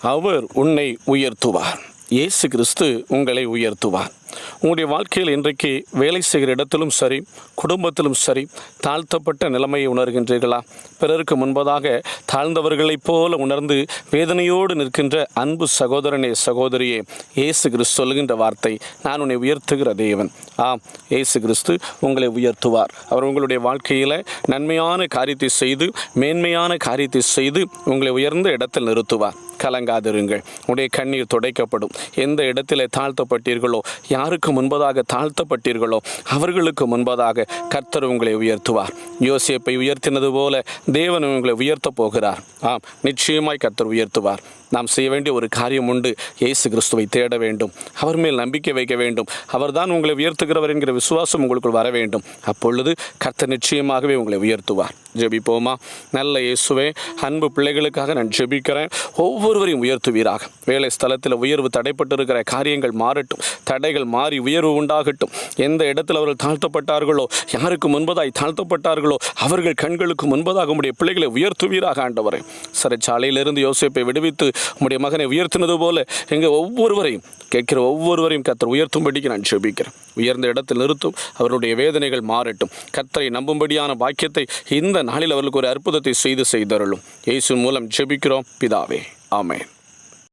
அவர் உன்னை உயர்த்துவார். இயேசு கிறிஸ்து உங்களை உயர்த்துவார். உங்களுடைய வாழ்க்கையில் இன்றைக்கு வேலை செய்கிற இடத்திலும் சரி குடும்பத்திலும் சரி தாழ்த்தப்பட்ட நிலைமையை உணர்கின்றீர்களா? பிறருக்கு முன்பதாக தாழ்ந்தவர்களைப் போல உணர்ந்து வேதனையோடு நிற்கின்ற அன்பு சகோதரனே சகோதரியே இயேசு கிறிஸ்து சொல்கின்ற வார்த்தை நான் உன்னை உயர்த்துகிற தேவன். ஆம் இயேசு கிறிஸ்து உங்களை உயர்த்துவார். அவர் உங்களுடைய வாழ்க்கையில் நன்மையான காரியத்தை செய்து மேன்மையான காரியத்தை செய்து உங்களை உயர்ந்த இடத்தில் நிறுத்துவார். கலங்காதிருங்கள். உடைய கண்ணீர் துடைக்கப்படும். எந்த இடத்திலே தாழ்த்தப்பட்டீர்களோ யாருக்கு முன்பதாக தாழ்த்தப்பட்டீர்களோ அவர்களுக்கு முன்பதாக கர்த்தர் உங்களை உயர்த்துவார். யோசியப்பை உயர்த்தினது போல தேவன் உங்களை உயர்த்தப் போகிறார். ஆம் நிச்சயமாய் கர்த்தர் உயர்த்துவார். நாம் செய்ய வேண்டிய ஒரு காரியம் உண்டு. இயேசு கிறிஸ்துவை தேட வேண்டும். அவர் மேல் நம்பிக்கை வைக்க வேண்டும். அவர்தான் உங்களை உயர்த்துகிறவர் என்கிற விசுவாசம் உங்களுக்குள் வர வேண்டும். அப்பொழுது கர்த்தர் நிச்சயமாகவே உங்களை உயர்த்துவார். ஜெபிப்போமா? நல்ல இயேசுவே அன்பு பிள்ளைகளுக்காக நான் ஜெபிக்கிறேன். ஒவ்வொருவரையும் உயர்த்துவீராக. வேலை ஸ்தலத்தில் உயர்வு தடைப்பட்டிருக்கிற காரியங்கள் மாறட்டும். தடைகள் மாறி உயர்வு உண்டாகட்டும். எந்த இடத்தில் அவர்கள் தாழ்த்தப்பட்டார்களோ யாருக்கு முன்பதாய் தாழ்த்தப்பட்டார்களோ அவர்கள் கண்களுக்கு முன்பதாக உடைய பிள்ளைகளை உயர்த்துவீராக ஆண்டவரை. சிறைச்சாலையிலிருந்து யோசிப்பை விடுவித்து உங்களுடைய மகனை உயர்த்தினது போல எங்கள் ஒவ்வொருவரையும் கேட்கிற ஒவ்வொருவரையும் கத்தர் உயர்த்தும்படிக்கு நான் ஜெபிக்கிறேன். உயர்ந்த இடத்தில் நிறுத்தும் அவருடைய வேதனைகள் மாறட்டும். கத்தரை நம்பும்படியான பாக்கியத்தை இந்த நாளில் அவர்களுக்கு ஒரு அற்புதத்தை செய்து செய்தருளும். இயேசு மூலம் ஜெபிக்கிறோம். பிதாவே ஆமென்.